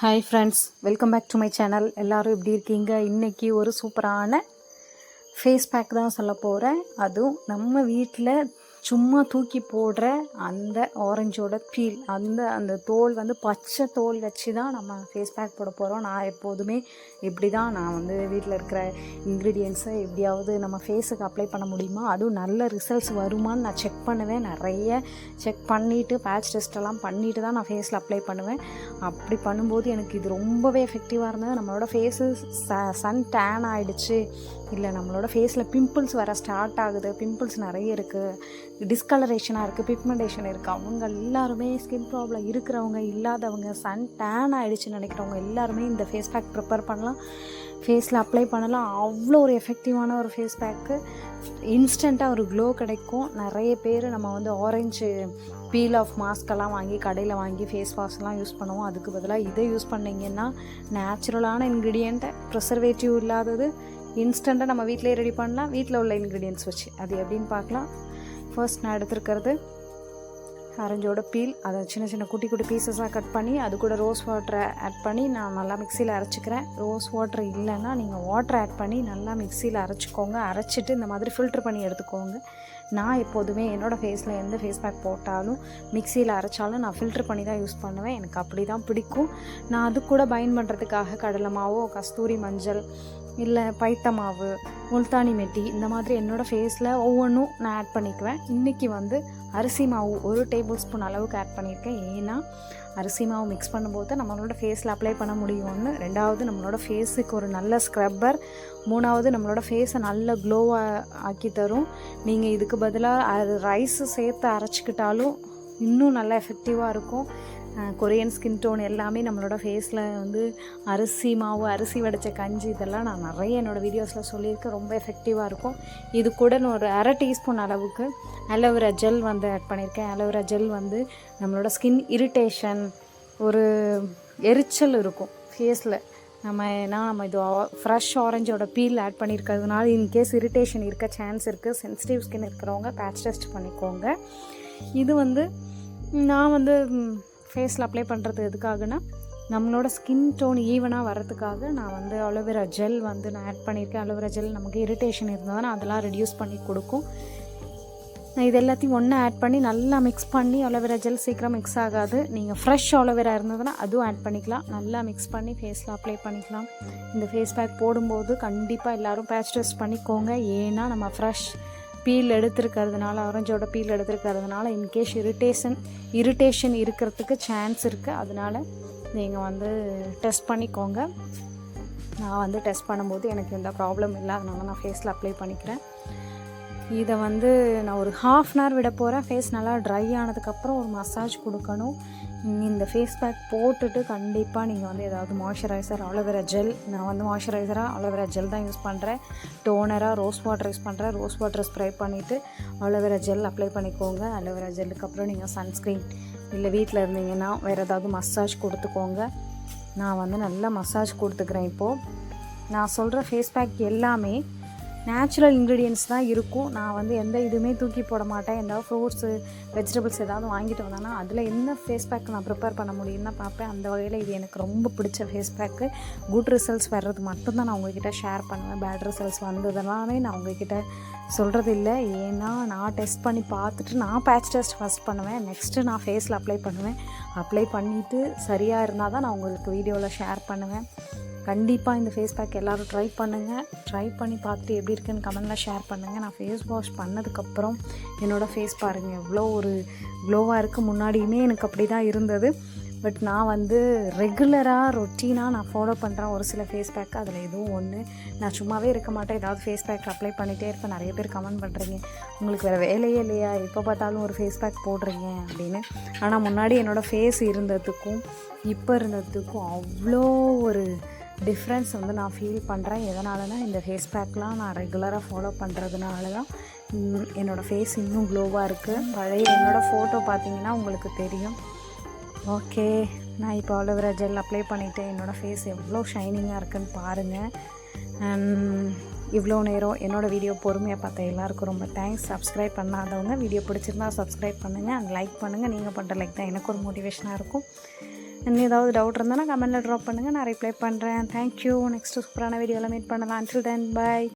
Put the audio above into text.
Hi friends welcome back to my channel எல்லோரும் எப்படி இருக்கீங்க? இன்றைக்கி ஒரு சூப்பரான ஃபேஸ் பேக் தான் சொல்ல போகிறேன் அதுவும் நம்ம வீட்டில் சும்மா தூக்கி போடுற அந்த ஆரஞ்சோட பீல் அந்த அந்த தோல் வந்து பச்சை தோல் வச்சு தான் நம்ம ஃபேஸ் பேக் போட போகிறோம் நான் எப்போதுமே இப்படி தான் நான் வந்து வீட்டில் இருக்கிற இன்க்ரீடியன்ஸை எப்படியாவது நம்ம ஃபேஸுக்கு அப்ளை பண்ண முடியுமா? அதுவும் நல்ல ரிசல்ட்ஸ் வருமான்னு நான் செக் பண்ணுவேன். நிறைய செக் பண்ணிவிட்டு பேட்ச் டெஸ்ட்டெல்லாம் பண்ணிவிட்டு தான் நான் ஃபேஸில் அப்ளை பண்ணுவேன். அப்படி பண்ணும்போது எனக்கு இது ரொம்பவே எஃபெக்டிவாக இருந்தது. நம்மளோட ஃபேஸு ச சன் டேன் ஆகிடுச்சு இல்லை நம்மளோட ஃபேஸில் பிம்பிள்ஸ் வர ஸ்டார்ட் ஆகுது. பிம்பிள்ஸ் நிறைய இருக்குது டிஸ்கலரேஷனாக இருக்குது பிக்மெண்டேஷன் இருக்குது அவங்க எல்லாருமே ஸ்கின் ப்ராப்ளம் இருக்கிறவங்க இல்லாதவங்க சன் டேன் ஆகிடுச்சுன்னு நினைக்கிறவங்க எல்லாருமே இந்த ஃபேஸ் பேக் ப்ரிப்பேர் பண்ணலாம். ஃபேஸில் அப்ளை பண்ணலாம். அவ்வளோ ஒரு எஃபெக்டிவான ஒரு ஃபேஸ் பேக்கு இன்ஸ்டண்ட்டாக ஒரு க்ளோ கிடைக்கும். நிறைய பேர் நம்ம வந்து ஆரஞ்சு பீல் ஆஃப் மாஸ்கெல்லாம் வாங்கி கடையில் வாங்கி ஃபேஸ் வாஷ்லாம் யூஸ் பண்ணுவோம். அதுக்கு பதிலாக இதை யூஸ் பண்ணிங்கன்னா நேச்சுரலான இன்க்ரீடியண்ட்டை ப்ரிசர்வேட்டிவ் இல்லாதது இன்ஸ்டண்ட்டாக நம்ம வீட்டிலே ரெடி பண்ணலாம். வீட்டில் உள்ள இன்க்ரீடியன்ஸ் வச்சு. அது எப்படின்னு பார்க்கலாம். ஃபர்ஸ்ட் நான் எடுத்துருக்கிறது ஆரஞ்சோட பீல் அதை சின்ன சின்ன குட்டி குட்டி பீசஸாக கட் பண்ணி அது கூட ரோஸ் வாட்டரை ஆட் பண்ணி நான் நல்லா மிக்சியில் அரைச்சிக்கிறேன். ரோஸ் வாட்டர் இல்லைன்னா நீங்கள் வாட்டர் ஆட் பண்ணி நல்லா மிக்சியில் அரைச்சிக்கோங்க. அரைச்சிட்டு இந்த மாதிரி ஃபில்ட்ரு பண்ணி எடுத்துக்கோங்க. நான் எப்போதுமே என்னோடய ஃபேஸில் எந்த ஃபேஸ் பேக் போட்டாலும் மிக்சியில் அரைச்சாலும் நான் ஃபில்ட்ரு பண்ணி தான் யூஸ் பண்ணுவேன். எனக்கு அப்படி தான் பிடிக்கும். நான் அது கூட பயன் பண்ணுறதுக்காக கடலை மாவோ கஸ்தூரி மஞ்சள் இல்லை பைத்த மாவு முல்தானி மெட்டி இந்த மாதிரி என்னோடய ஃபேஸில் ஒவ்வொன்றும் நான் ஆட் பண்ணிக்குவேன். இன்றைக்கி வந்து அரிசி மாவு ஒரு டேபிள் ஸ்பூன் அளவுக்கு ஆட் பண்ணியிருக்கேன். ஏன்னா அரிசி மாவு மிக்ஸ் பண்ணும்போது நம்மளோட ஃபேஸில் அப்ளை பண்ண முடியும்னு. ரெண்டாவது நம்மளோட ஃபேஸுக்கு ஒரு நல்ல ஸ்க்ரப்பர் மூணாவது நம்மளோட ஃபேஸை நல்ல க்ளோவாக ஆக்கி தரும். நீங்கள் இதுக்கு பதிலாக ரைஸு சேர்த்து அரைச்சிக்கிட்டாலும் இன்னும் நல்லா எஃபெக்டிவாக இருக்கும். கொரியன் ஸ்கின் டோன் எல்லாமே நம்மளோட ஃபேஸில் வந்து அரிசி மாவு அரிசி வடித்த கஞ்சி இதெல்லாம் நான் நிறைய என்னோடய வீடியோஸில் சொல்லியிருக்கேன். ரொம்ப எஃபெக்டிவாக இருக்கும். இது கூட நான் ஒரு அரை டீஸ்பூன் அளவுக்கு அலோவேரா ஜெல் வந்து ஆட் பண்ணியிருக்கேன். அலோவேரா ஜெல் வந்து நம்மளோட ஸ்கின் இரிட்டேஷன் ஒரு எரிச்சல் இருக்கும் ஃபேஸில் நம்ம ஏன்னா நம்ம இது ஃப்ரெஷ் ஆரஞ்சோட பீல் ஆட் பண்ணியிருக்கிறதுனால இன்கேஸ் இரிட்டேஷன் இருக்க சான்ஸ் இருக்குது சென்சிட்டிவ் ஸ்கின் இருக்கிறவங்க பேட்ச் டெஸ்ட் பண்ணிக்கோங்க. இது வந்து நான் வந்து ஃபேஸில் அப்ளை பண்ணுறது எதுக்காகனா நம்மளோட ஸ்கின் டோன் ஈவனாக வர்றதுக்காக நான் வந்து அலோவேரா ஜெல் வந்து நான் ஆட் பண்ணியிருக்கேன். அலோவேரா ஜெல் நமக்கு இரிட்டேஷன் இருந்ததுன்னா அதெல்லாம் ரெடியூஸ் பண்ணி கொடுக்கும். நான் இது எல்லாத்தையும் ஒன்றா ஆட் பண்ணி நல்லா மிக்ஸ் பண்ணி அலோவேரா ஜெல் சீக்கிரம் மிக்ஸ் ஆகாது. நீங்கள் ஃப்ரெஷ் அலோவேரா இருந்ததுன்னா அதுவும் ஆட் பண்ணிக்கலாம். நல்லா மிக்ஸ் பண்ணி ஃபேஸில் அப்ளை பண்ணிக்கலாம். இந்த ஃபேஸ் பேக் போடும்போது கண்டிப்பாக எல்லோரும் பேட்ச் டெஸ்ட் பண்ணிக்கோங்க. ஏன்னா நம்ம ஃப்ரெஷ் பீல் எடுத்துருக்கிறதுனால ஆரஞ்சோட பீல் எடுத்துருக்கிறதுனால இன்கேஸ் இரிட்டேஷன் இரிட்டேஷன் இருக்கிறதுக்கு சான்ஸ் இருக்குது அதனால் நீங்கள் வந்து டெஸ்ட் பண்ணிக்கோங்க. நான் வந்து டெஸ்ட் பண்ணும்போது எனக்கு எந்த ப்ராப்ளம் இல்லை. அதனால நான் ஃபேஸில் அப்ளை பண்ணிக்கிறேன். இதை வந்து நான் ஒரு ஹாஃப் அன் ஹவர் விட போகிறேன் ஃபேஸ் நல்லா ட்ரை ஆனதுக்கப்புறம் ஒரு மசாஜ் கொடுக்கணும். இந்த ஃபேஸ் பேக் போட்டுட்டு கண்டிப்பாக நீங்கள் வந்து ஏதாவது மாய்ஸ்சரைசர் அலோவேரா ஜெல் நான் வந்து மாய்ஸ்சரைசராக அலோவேரா ஜெல் தான் யூஸ் பண்ணுறேன் டோனராக ரோஸ் வாட்டர் யூஸ் பண்ணுறேன் ரோஸ் வாட்டர் ஸ்ப்ரே பண்ணிவிட்டு அலோவேரா ஜெல் அப்ளை பண்ணிக்கோங்க. அலோவேரா ஜெல்லுக்கு அப்புறம் நீங்கள் சன்ஸ்க்ரீன் இல்லை வீட்டில் இருந்தீங்கன்னா வேறு ஏதாவது மசாஜ் கொடுத்துக்கோங்க. நான் வந்து நல்லா மசாஜ் கொடுத்துக்கிறேன் இப்போது நான் சொல்கிற ஃபேஸ் பேக் எல்லாமே நேச்சுரல் இன்க்ரீடியன்ஸ் தான் இருக்கும். நான் வந்து எந்த இதுவுமே தூக்கி போட மாட்டேன். எந்த ஃப்ரூட்ஸு வெஜிடபிள்ஸ் ஏதாவது வாங்கிட்டு வந்தேன்னா அதில் என்ன ஃபேஸ் பேக் நான் ப்ரிப்பேர் பண்ண முடியும்னு பார்ப்பேன். அந்த வகையில் இது எனக்கு ரொம்ப பிடிச்ச ஃபேஸ் பேக்கு குட் ரிசல்ட்ஸ் வர்றது மட்டும்தான் நான் உங்ககிட்ட ஷேர் பண்ணுவேன். பேட் ரிசல்ட்ஸ் வந்ததெல்லாமே நான் உங்ககிட்ட சொல்கிறது இல்லை ஏன்னா நான் டெஸ்ட் பண்ணி பார்த்துட்டு நான் பேட்ச் டெஸ்ட் ஃபஸ்ட் பண்ணுவேன். நெக்ஸ்ட்டு நான் ஃபேஸில் அப்ளை பண்ணுவேன். அப்ளை பண்ணிவிட்டு சரியாக இருந்தால் தான் நான் உங்களுக்கு வீடியோவில் ஷேர் பண்ணுவேன். கண்டிப்பாக இந்த ஃபேஸ் பேக் எல்லோரும் ட்ரை பண்ணுங்கள் ட்ரை பண்ணி பார்த்துட்டு எப்படி இருக்குன்னு கமெண்டில் ஷேர் பண்ணுங்கள் நான் ஃபேஸ் வாஷ் பண்ணதுக்கப்புறம் என்னோடய ஃபேஸ் பாருங்கள் எவ்வளோ ஒரு க்ளோவாக இருக்குது முன்னாடியுமே எனக்கு அப்படி தான் இருந்தது. பட் நான் வந்து ரெகுலராக ரொட்டீனாக நான் ஃபாலோ பண்ணுறேன் ஒரு சில ஃபேஸ் பேக் அதில் எதுவும் ஒன்று நான் சும்மாவே இருக்க மாட்டேன். ஏதாவது ஃபேஸ் பேக் அப்ளை பண்ணிகிட்டே இருப்பேன். நிறைய பேர் கமெண்ட் பண்ணுறீங்க உங்களுக்கு வேறு வேலையே இல்லையா? எப்போ பார்த்தாலும் ஒரு ஃபேஸ் பேக் போடுறீங்க அப்படின்னு. ஆனால் முன்னாடி என்னோடய ஃபேஸ் இருந்ததுக்கும் இப்போ இருந்ததுக்கும் அவ்வளோ ஒரு டிஃப்ரென்ஸ் வந்து நான் ஃபீல் பண்ணுறேன் எதனாலனா இந்த ஃபேஸ் பேக்லாம் நான் ரெகுலராக ஃபாலோ பண்ணுறதுனால தான் என்னோடய ஃபேஸ் இன்னும் க்ளோவாக இருக்குது பழைய என்னோடய ஃபோட்டோ பார்த்தீங்கன்னா உங்களுக்கு தெரியும். ஓகே நான் இப்போ அலோவேரா ஜெல் அப்ளை பண்ணிவிட்டு என்னோடய ஃபேஸ் எவ்வளோ ஷைனிங்காக இருக்குதுன்னு பாருங்கள் இவ்வளோ நேரம் என்னோடய வீடியோ பொறுமையாக பார்த்த எல்லாருக்கும் ரொம்ப தேங்க்ஸ் சப்ஸ்கிரைப் பண்ணாதவங்க வீடியோ பிடிச்சிருந்தா சப்ஸ்கிரைப் பண்ணுங்கள் அண்ட் லைக் பண்ணுங்கள் நீங்கள் பண்ணுற லைக் தான் எனக்கு ஒரு மோட்டிவேஷனாக இருக்கும். இன்னும் ஏதாவது டவுட் இருந்தால் கமெண்ட்டில் ட்ராப் பண்ணுங்கள் நான் ரிப்ளை பண்ணுறேன் தேங்க்யூ நெக்ஸ்ட்டு சூப்பரான வீடியோவில் மீட் பண்ணலாம். அன்டில் தென் பாய்